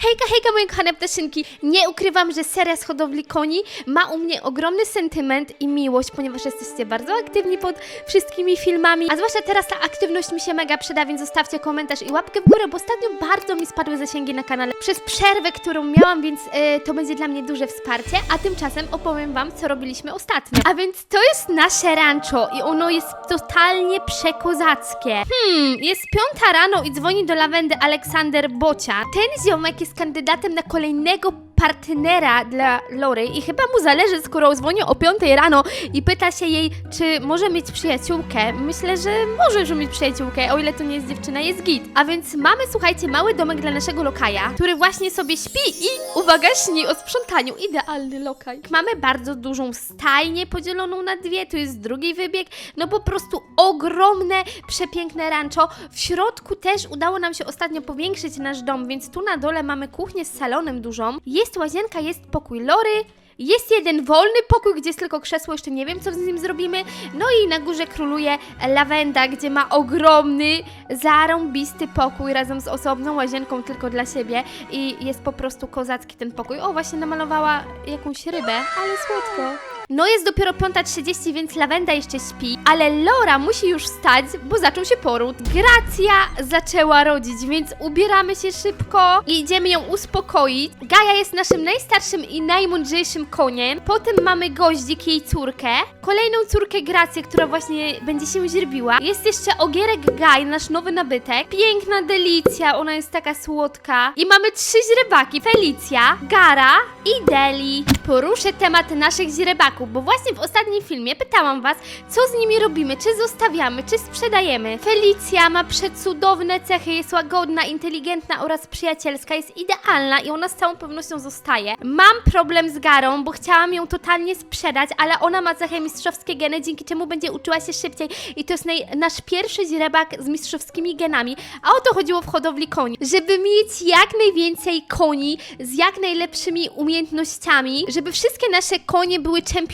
Hejka, hejka moje kochane ptaszynki! Nie ukrywam, że seria z hodowli koni ma u mnie ogromny sentyment i miłość, ponieważ jesteście bardzo aktywni pod wszystkimi filmami, a zwłaszcza teraz ta aktywność mi się mega przyda, więc zostawcie komentarz i łapkę w górę, bo ostatnio bardzo mi spadły zasięgi na kanale przez przerwę, którą miałam, więc e, to będzie dla mnie duże wsparcie, a tymczasem opowiem wam, co robiliśmy ostatnio. A więc to jest nasze rancho i ono jest totalnie przekozackie. Hmm, jest piąta rano i dzwoni do lawendy Aleksander Bocia. Ten ziomek jest kandydatem na kolejnego partnera dla Lory i chyba mu zależy, skoro dzwoni o 5 rano i pyta się jej, czy może mieć przyjaciółkę. Myślę, że może już mieć przyjaciółkę, o ile to nie jest dziewczyna, jest git. A więc mamy, słuchajcie, mały domek dla naszego lokaja, który właśnie sobie śpi i, uwaga, śni o sprzątaniu. Idealny lokaj. Mamy bardzo dużą stajnię podzieloną na dwie, tu jest drugi wybieg, no po prostu ogromne, przepiękne rancho. W środku też udało nam się ostatnio powiększyć nasz dom, więc tu na dole mamy kuchnię z salonem dużą. Jest łazienka, jest pokój Lory, jest jeden wolny pokój, gdzie jest tylko krzesło, jeszcze nie wiem, co z nim zrobimy. No i na górze króluje lawenda, gdzie ma ogromny, zarąbisty pokój razem z osobną łazienką tylko dla siebie. I jest po prostu kozacki ten pokój. O, właśnie namalowała jakąś rybę, ale słodko. No jest dopiero 5.30, więc lawenda jeszcze śpi, ale Lora musi już wstać, bo zaczął się poród. Gracja zaczęła rodzić, więc ubieramy się szybko i idziemy ją uspokoić. Gaja jest naszym najstarszym i najmądrzejszym koniem. Potem mamy goździk, jej córkę. Kolejną córkę Grację, która właśnie będzie się źrebiła. Jest jeszcze Ogierek Gaj, nasz nowy nabytek. Piękna Delicja, ona jest taka słodka. I mamy trzy źrebaki. Felicja, Gara i Deli. Poruszę temat naszych źrebaków, bo właśnie w ostatnim filmie pytałam was, co z nimi robimy, czy zostawiamy, czy sprzedajemy. Felicja ma przecudowne cechy, jest łagodna, inteligentna oraz przyjacielska, jest idealna i ona z całą pewnością zostaje. Mam problem z Garą, bo chciałam ją totalnie sprzedać, ale ona ma cechę mistrzowskie geny, dzięki czemu będzie uczyła się szybciej i to jest nasz pierwszy źrebak z mistrzowskimi genami, a o to chodziło w hodowli koni, żeby mieć jak najwięcej koni z jak najlepszymi umiejętnościami, żeby wszystkie nasze konie były czempionami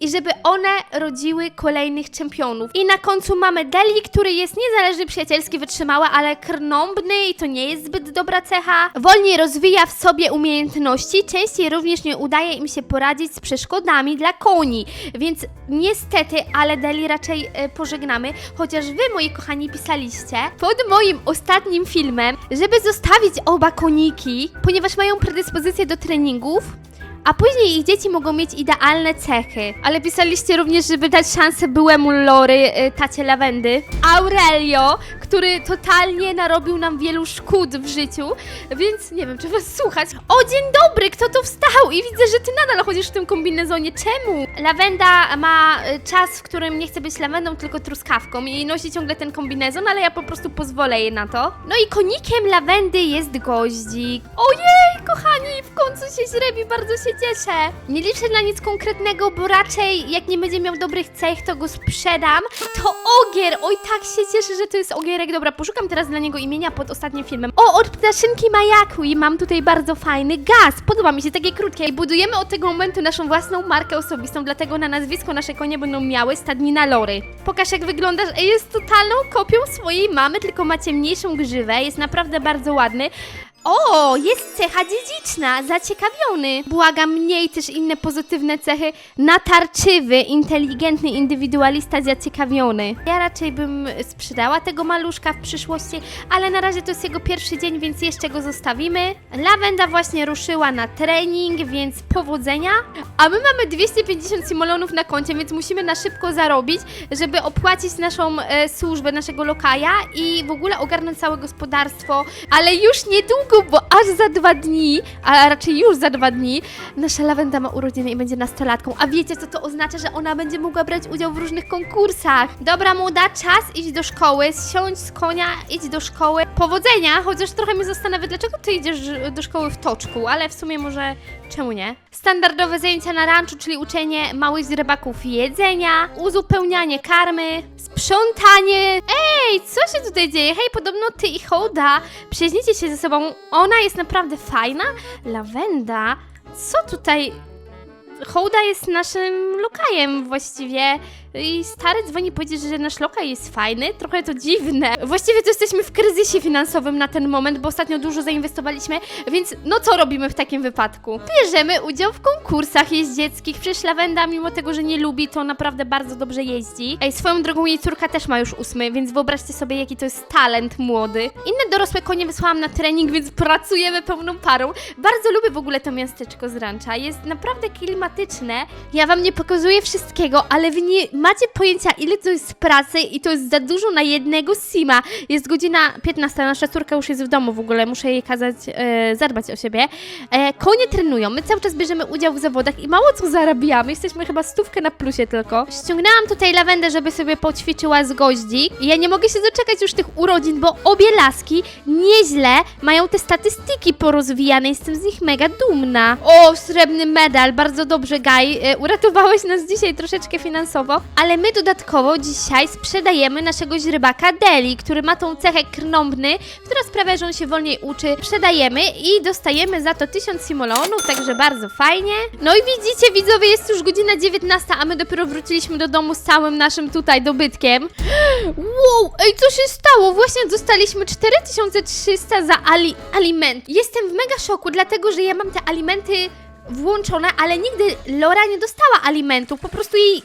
i żeby one rodziły kolejnych czempionów. I na końcu mamy Deli, który jest niezależny, przyjacielski, wytrzymały, ale krnąbny i to nie jest zbyt dobra cecha. Wolniej rozwija w sobie umiejętności, częściej również nie udaje im się poradzić z przeszkodami dla koni. Więc niestety, ale Deli raczej e, pożegnamy, chociaż wy, moi kochani, pisaliście pod moim ostatnim filmem, żeby zostawić oba koniki, ponieważ mają predyspozycję do treningów, a później ich dzieci mogą mieć idealne cechy. Ale pisaliście również, żeby dać szansę byłemu Lory, y, tacie Lawendy, Aurelio, który totalnie narobił nam wielu szkód w życiu, więc nie wiem, czy was słuchać. O, dzień dobry, kto tu wstał? I widzę, że ty nadal chodzisz w tym kombinezonie. Czemu? Lawenda ma y, czas, w którym nie chce być lawendą, tylko truskawką i nosi ciągle ten kombinezon, ale ja po prostu pozwolę jej na to. No i konikiem lawendy jest goździk. Ojej, kochani, w końcu się źrebi, bardzo się cieszę. Nie liczę na nic konkretnego, bo raczej jak nie będzie miał dobrych cech, to go sprzedam. To ogier! Oj, tak się cieszę, że to jest ogierek. Dobra, poszukam teraz dla niego imienia pod ostatnim filmem. O, od ptaszynki i mam tutaj bardzo fajny gaz. Podoba mi się, takie krótkie. I budujemy od tego momentu naszą własną markę osobistą, dlatego na nazwisko nasze konie będą miały stadnina Lory. Pokaż jak wyglądasz. Ej, Jest totalną kopią swojej mamy, tylko ma ciemniejszą grzywę. Jest naprawdę bardzo ładny. O, jest cecha dziedziczna, zaciekawiony. Błagam, mniej też inne pozytywne cechy. Natarczywy, inteligentny indywidualista, zaciekawiony. Ja raczej bym sprzedała tego maluszka w przyszłości, ale na razie to jest jego pierwszy dzień, więc jeszcze go zostawimy. Lawenda właśnie ruszyła na trening, więc powodzenia. A my mamy 250 simolonów na koncie, więc musimy na szybko zarobić, żeby opłacić naszą e, służbę, naszego lokaja i w ogóle ogarnąć całe gospodarstwo. Ale już niedługo, bo aż za dwa dni, a raczej już za dwa dni, nasza lawenda ma urodziny i będzie nastolatką. A wiecie, co to oznacza, że ona będzie mogła brać udział w różnych konkursach. Dobra, młoda, czas iść do szkoły, siądź z konia, idź do szkoły. Powodzenia, chociaż trochę mnie zastanawia, dlaczego ty idziesz do szkoły w toczku, ale w sumie może czemu nie? Standardowe zajęcia na ranczu, czyli uczenie małych rybaków jedzenia, uzupełnianie karmy, sprzątanie. Ej, co się tutaj dzieje? Hej, podobno ty i Hołda przyjaźnicie się ze sobą. Ona jest naprawdę fajna. Lawenda, co tutaj? Hołda jest naszym lokajem właściwie. I stary dzwoni powiedzieć, że nasz lokal jest fajny. Trochę to dziwne. Właściwie to jesteśmy w kryzysie finansowym na ten moment, bo ostatnio dużo zainwestowaliśmy, więc no co robimy w takim wypadku? Bierzemy udział w konkursach jeździeckich. Przecież Lawenda, mimo tego, że nie lubi, to naprawdę bardzo dobrze jeździ. Ej, swoją drogą jej córka też ma już ósmy, więc wyobraźcie sobie, jaki to jest talent młody. Inne dorosłe konie wysłałam na trening, więc pracujemy pełną parą. Bardzo lubię w ogóle to miasteczko z rancha. Jest naprawdę klimatyczne. Ja wam nie pokazuję wszystkiego, ale wy nie macie pojęcia, ile to jest pracy i to jest za dużo na jednego sima. Jest godzina 15, nasza córka już jest w domu w ogóle, muszę jej kazać e, zadbać o siebie. E, konie trenują, my cały czas bierzemy udział w zawodach i mało co zarabiamy. Jesteśmy chyba stówkę na plusie tylko. Ściągnęłam tutaj lawendę, żeby sobie poćwiczyła z goździk. I ja nie mogę się doczekać już tych urodzin, bo obie laski nieźle mają te statystyki porozwijane. Jestem z nich mega dumna. O, srebrny medal, bardzo dobrze, Gaj. E, uratowałeś nas dzisiaj troszeczkę finansowo, ale my dodatkowo dzisiaj sprzedajemy naszego źrybaka Deli, który ma tą cechę krnąbny, która sprawia, że on się wolniej uczy. Sprzedajemy i dostajemy za to 1000 simolonów, także bardzo fajnie. No i widzicie, widzowie, jest już godzina 19, a my dopiero wróciliśmy do domu z całym naszym tutaj dobytkiem. Wow, ej, co się stało? Właśnie dostaliśmy 4300 za ali aliment. Jestem w mega szoku, dlatego że ja mam te alimenty włączone, ale nigdy Lora nie dostała alimentów. Po prostu jej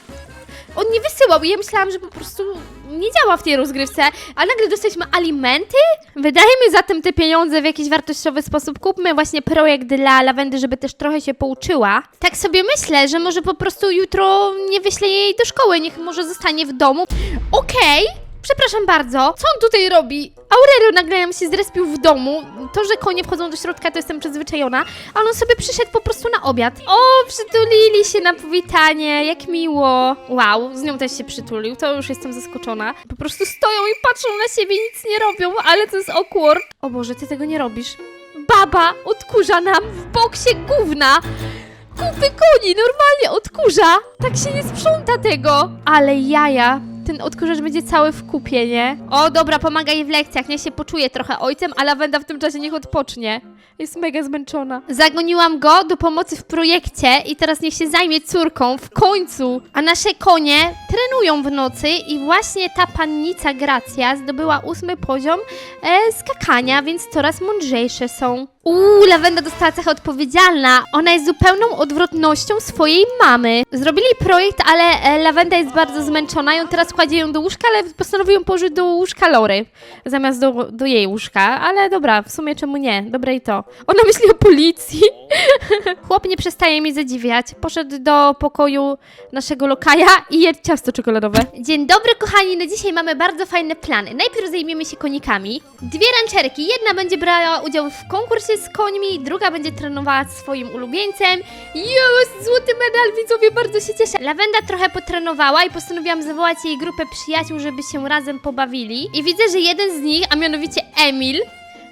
on nie wysyłał i ja myślałam, że po prostu nie działa w tej rozgrywce, a nagle dostaliśmy alimenty? Wydajemy zatem te pieniądze w jakiś wartościowy sposób. Kupmy właśnie projekt dla Lawendy, żeby też trochę się pouczyła. Tak sobie myślę, że może po prostu jutro nie wyślę jej do szkoły, niech może zostanie w domu. Okej. Przepraszam bardzo, co on tutaj robi? Aurelio nagle nam się zrespił w domu. To, że konie wchodzą do środka, to jestem przyzwyczajona, ale on sobie przyszedł po prostu na obiad. O, przytulili się na powitanie, jak miło. Wow, z nią też się przytulił, to już jestem zaskoczona. Po prostu stoją i patrzą na siebie, nic nie robią, ale to jest awkward. O Boże, ty tego nie robisz. Baba odkurza nam w boksie gówna. Kupy koni, normalnie odkurza. Tak się nie sprząta tego. Ale jaja. Ten odkurzacz będzie cały w kupie, nie? O, dobra, pomaga jej w lekcjach, niech się poczuje trochę ojcem, a Lawenda w tym czasie niech odpocznie. Jest mega zmęczona. Zagoniłam go do pomocy w projekcie i teraz niech się zajmie córką, w końcu. A nasze konie trenują w nocy i właśnie ta pannica Gracja zdobyła ósmy poziom e, skakania, więc coraz mądrzejsze są. Uuu, Lawenda dostała cechę odpowiedzialna. Ona jest zupełną odwrotnością swojej mamy. Zrobili projekt, ale e, Lawenda jest bardzo zmęczona on teraz kładzie ją do łóżka, ale postanowił ją położyć do łóżka Lory. Zamiast do, do jej łóżka. Ale dobra, w sumie czemu nie? Dobre i to. Ona myśli o policji. Chłop nie przestaje mnie zadziwiać. Poszedł do pokoju naszego lokaja i je ciasto czekoladowe. Dzień dobry, kochani. Na dzisiaj mamy bardzo fajne plany. Najpierw zajmiemy się konikami. Dwie ranczerki. Jedna będzie brała udział w konkursie z końmi, druga będzie trenowała swoim ulubieńcem. Jest złoty medal, widzowie, bardzo się cieszę. Lawenda trochę potrenowała i postanowiłam zawołać jej grupę przyjaciół, żeby się razem pobawili. I widzę, że jeden z nich, a mianowicie Emil,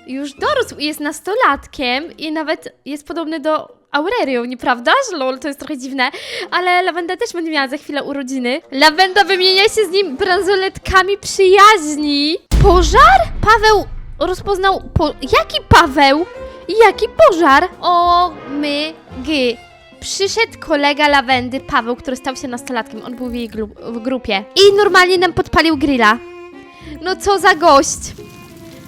już dorósł i jest nastolatkiem i nawet jest podobny do Aurelią, nieprawdaż? Lol, to jest trochę dziwne, ale Lawenda też będzie miała za chwilę urodziny. Lawenda wymienia się z nim bransoletkami przyjaźni. Pożar? Paweł rozpoznał... Po... Jaki Paweł? Jaki pożar? O, my, gy. Przyszedł kolega Lawendy, Paweł, który stał się nastolatkiem. On był w jej w grupie. I normalnie nam podpalił grilla. No co za gość.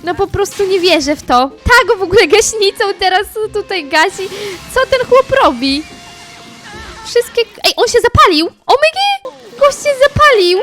No po prostu nie wierzę w to. Tak, w ogóle gaśnicą teraz tutaj gasi. Co ten chłop robi? Wszystkie... Ej, on się zapalił! Omygi! Gość się zapalił!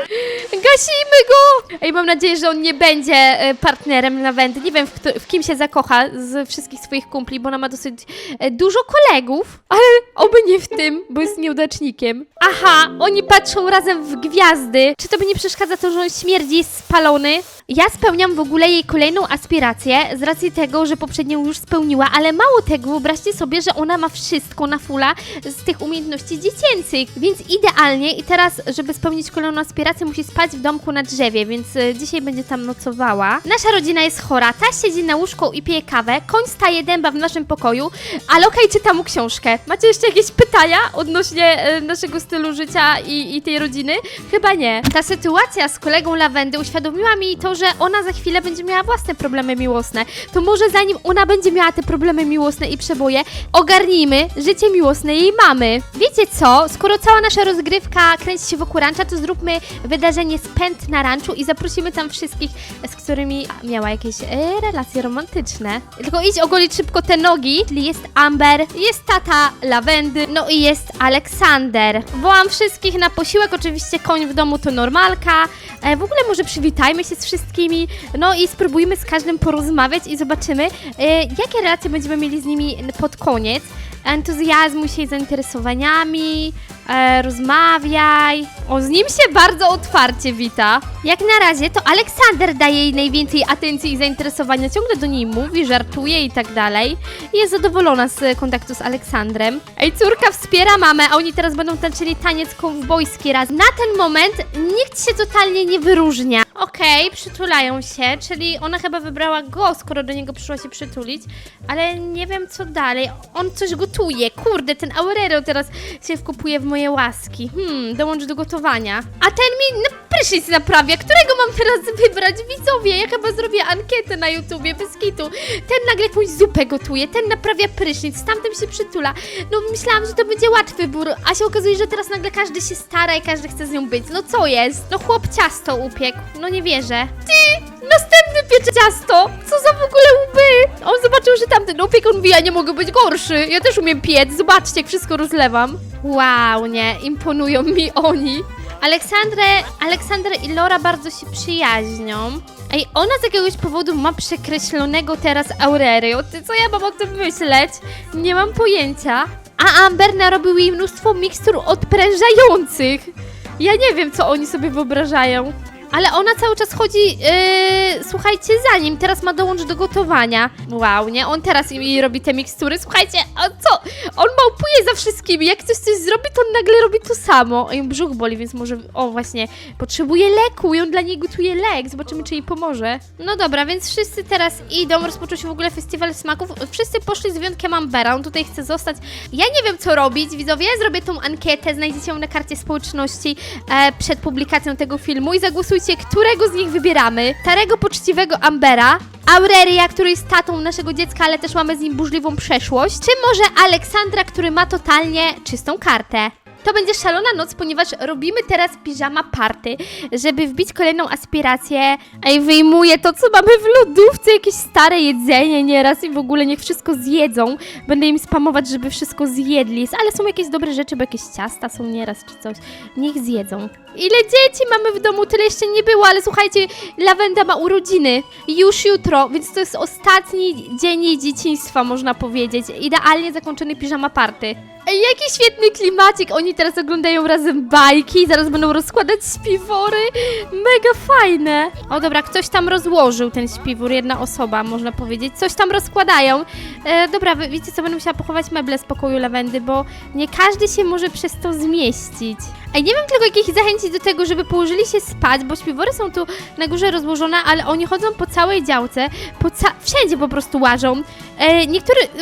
Gasimy go! Ej, mam nadzieję, że on nie będzie e, partnerem Lawendy. Nie wiem, w, kto, w kim się zakocha z wszystkich swoich kumpli, bo ona ma dosyć e, dużo kolegów, ale oby nie w tym, bo jest nieudacznikiem. Aha, oni patrzą razem w gwiazdy. Czy to by nie przeszkadza to, że on śmierdzi, spalony? Ja spełniam w ogóle jej kolejną aspirację z racji tego, że poprzednią już spełniła, ale mało tego, wyobraźcie sobie, że ona ma wszystko na fula z tych umiejętności dziecięcych, więc idealnie i teraz, żeby spełnić kolejną aspirację, musi spać w domku na drzewie, więc e, dzisiaj będzie tam nocowała. Nasza rodzina jest chora, ta siedzi na łóżku i pije kawę, koń staje dęba w naszym pokoju, a Lokaj czyta mu książkę. Macie jeszcze jakieś pytania odnośnie e, naszego stylu życia i, i tej rodziny? Chyba nie. Ta sytuacja z kolegą Lawendy uświadomiła mi to, że ona za chwilę będzie miała własne problemy miłosne. To może zanim ona będzie miała te problemy miłosne i przeboje, ogarnijmy życie miłosne jej mamy. Wiecie co? Skoro cała nasza rozgrywka kręci się wokół parku rancha, to zróbmy wydarzenie spęd na ranczu i zaprosimy tam wszystkich, z którymi miała jakieś e, relacje romantyczne. Tylko idź ogolić szybko te nogi. Czyli jest Amber, jest tata Lawendy, no i jest Aleksander. Wołam wszystkich na posiłek, oczywiście koń w domu to normalka. E, w ogóle może przywitajmy się z wszystkimi, no i spróbujmy z każdym porozmawiać i zobaczymy, e, jakie relacje będziemy mieli z nimi pod koniec. Entuzjazmu się zainteresowaniami, e, rozmawiaj. O, z nim się bardzo otwarcie wita. Jak na razie to Aleksander daje jej najwięcej atencji i zainteresowania, ciągle do niej mówi, żartuje i tak dalej. Jest zadowolona z kontaktu z Aleksandrem. Ej, córka wspiera mamę, a oni teraz będą tańczyli taniec kowbojski raz. Na ten moment nikt się totalnie nie wyróżnia. Okej, przytulają się, czyli ona chyba wybrała go, skoro do niego przyszła się przytulić, ale nie wiem co dalej. On coś gotuje. Kurde, ten Aurero teraz się wkopuje w moje łaski. Hmm, dołącz do gotowania. A ten mi na prysznic naprawia. Którego mam teraz wybrać? Widzowie, ja chyba zrobię ankietę na YouTubie, bez kitu. Ten nagle jakąś zupę gotuje, ten naprawia prysznic, z tamtym się przytula. No myślałam, że to będzie łatwy wybór, a się okazuje, że teraz nagle każdy się stara i każdy chce z nią być. No co jest? No chłop ciasto upiekł. No nie wierzę. Ty! Następny piecze ciasto! Co za w ogóle łby! On zobaczył, że tamten upiekł, on mówi, ja nie mogę być gorszy. Ja też umiem piec, zobaczcie, jak wszystko rozlewam. Wow, nie, imponują mi oni. Aleksandrę, Aleksander i Laura bardzo się przyjaźnią. Ej, ona z jakiegoś powodu ma przekreślonego teraz Aurelio. Ty, co ja mam o tym myśleć? Nie mam pojęcia. A Amber narobił jej mnóstwo mikstur odprężających. Ja nie wiem, co oni sobie wyobrażają. Ale ona cały czas chodzi, yy, słuchajcie, za nim. Teraz ma dołączyć do gotowania. Wow, nie? On teraz jej robi te mikstury. Słuchajcie, a co? On małpuje za wszystkimi. Jak ktoś coś zrobi, to on nagle robi to samo. Ej, brzuch boli, więc może... O, właśnie. Potrzebuje leku i on dla niej gotuje lek. Zobaczymy, czy jej pomoże. No dobra, więc wszyscy teraz idą. Rozpoczął się w ogóle festiwal smaków. Wszyscy poszli z wyjątkiem Ambera. On tutaj chce zostać. Ja nie wiem, co robić. Widzowie, ja zrobię tą ankietę. Znajdziecie ją na karcie społeczności e, przed publikacją tego filmu i zagłosujcie, którego z nich wybieramy. Starego, poczciwego Ambera, Aurelia, który jest tatą naszego dziecka, ale też mamy z nim burzliwą przeszłość, czy może Aleksandra, który ma totalnie czystą kartę. To będzie szalona noc, ponieważ robimy teraz piżama party, żeby wbić kolejną aspirację. Ej, wyjmuję to, co mamy w lodówce, jakieś stare jedzenie nieraz i w ogóle niech wszystko zjedzą. Będę im spamować, żeby wszystko zjedli, ale są jakieś dobre rzeczy, bo jakieś ciasta są nieraz czy coś. Niech zjedzą. Ile dzieci mamy w domu, tyle jeszcze nie było, ale słuchajcie, Lawenda ma urodziny już jutro, więc to jest ostatni dzień jej dzieciństwa, można powiedzieć. Idealnie zakończony piżama party. Ej, jaki świetny klimacik! Oni teraz oglądają razem bajki, zaraz będą rozkładać śpiwory. Mega fajne. O dobra, ktoś tam rozłożył ten śpiwór, jedna osoba, można powiedzieć. Coś tam rozkładają. E, dobra, wy, wiecie co, będę musiała pochować meble z pokoju lawendy, bo nie każdy się może przez to zmieścić. Ej, nie wiem tylko jak ich zachęcić do tego, żeby położyli się spać, bo śpiwory są tu na górze rozłożone, ale oni chodzą po całej działce, po ca wszędzie po prostu łażą. E,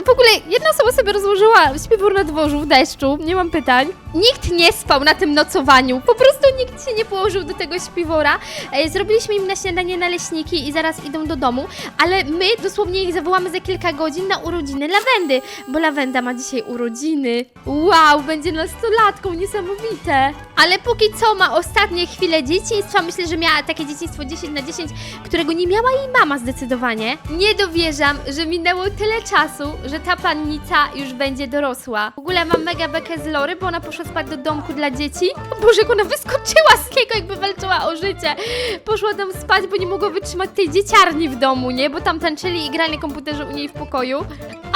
w ogóle jedna osoba sobie rozłożyła śpiwór na dworzu w deszczu, nie mam pytań. Nikt nie spał na tym nocowaniu, po prostu nikt się nie położył do tego śpiwora. E, zrobiliśmy im na śniadanie naleśniki i zaraz idą do domu, ale my dosłownie ich zawołamy za kilka godzin na urodziny Lawendy, bo Lawenda ma dzisiaj urodziny. Wow, będzie nastolatką, niesamowite. Ale póki co ma ostatnie chwile dzieciństwa, myślę, że miała takie dzieciństwo 10 na 10, którego nie miała jej mama zdecydowanie. Nie dowierzam, że minęło tyle czasu, że ta pannica już będzie dorosła. W ogóle mam mega bekę z Lory, bo ona poszła spać do domku dla dzieci. O Boże, jak ona wyskoczyła z niego, jakby walczyła o życie. Poszła tam spać, bo nie mogła wytrzymać tej dzieciarni w domu, nie? Bo tam tańczyli i grali na komputerze u niej w pokoju.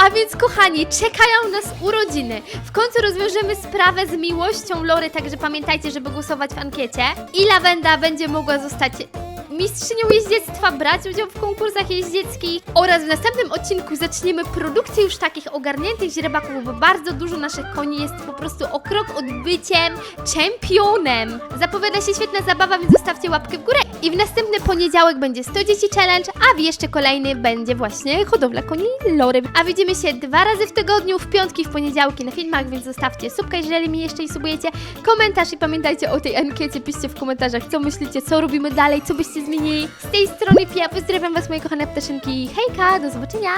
A więc, kochani, czekają nas urodziny. W końcu rozwiążemy sprawę z miłością Lory, także pamiętajcie, żeby głosować w ankiecie. I Lawenda będzie mogła zostać mistrzynią jeździectwa, brać udział w konkursach jeździeckich oraz w następnym odcinku zaczniemy produkcję już takich ogarniętych źrebaków, bo bardzo dużo naszych koni jest po prostu o krok od byciem czempionem. Zapowiada się świetna zabawa, więc zostawcie łapkę w górę i w następny poniedziałek będzie 100 dzieci challenge, a w jeszcze kolejny będzie właśnie hodowla koni Lory. A widzimy się dwa razy w tygodniu, w piątki, w poniedziałki na filmach, więc zostawcie subka, jeżeli mi jeszcze nie subujecie, komentarz i pamiętajcie o tej ankiecie, piszcie w komentarzach, co myślicie, co robimy dalej, co byście zmienili. Z tej strony Pia, pozdrawiam Was moje kochane ptaszynki, hejka, do zobaczenia!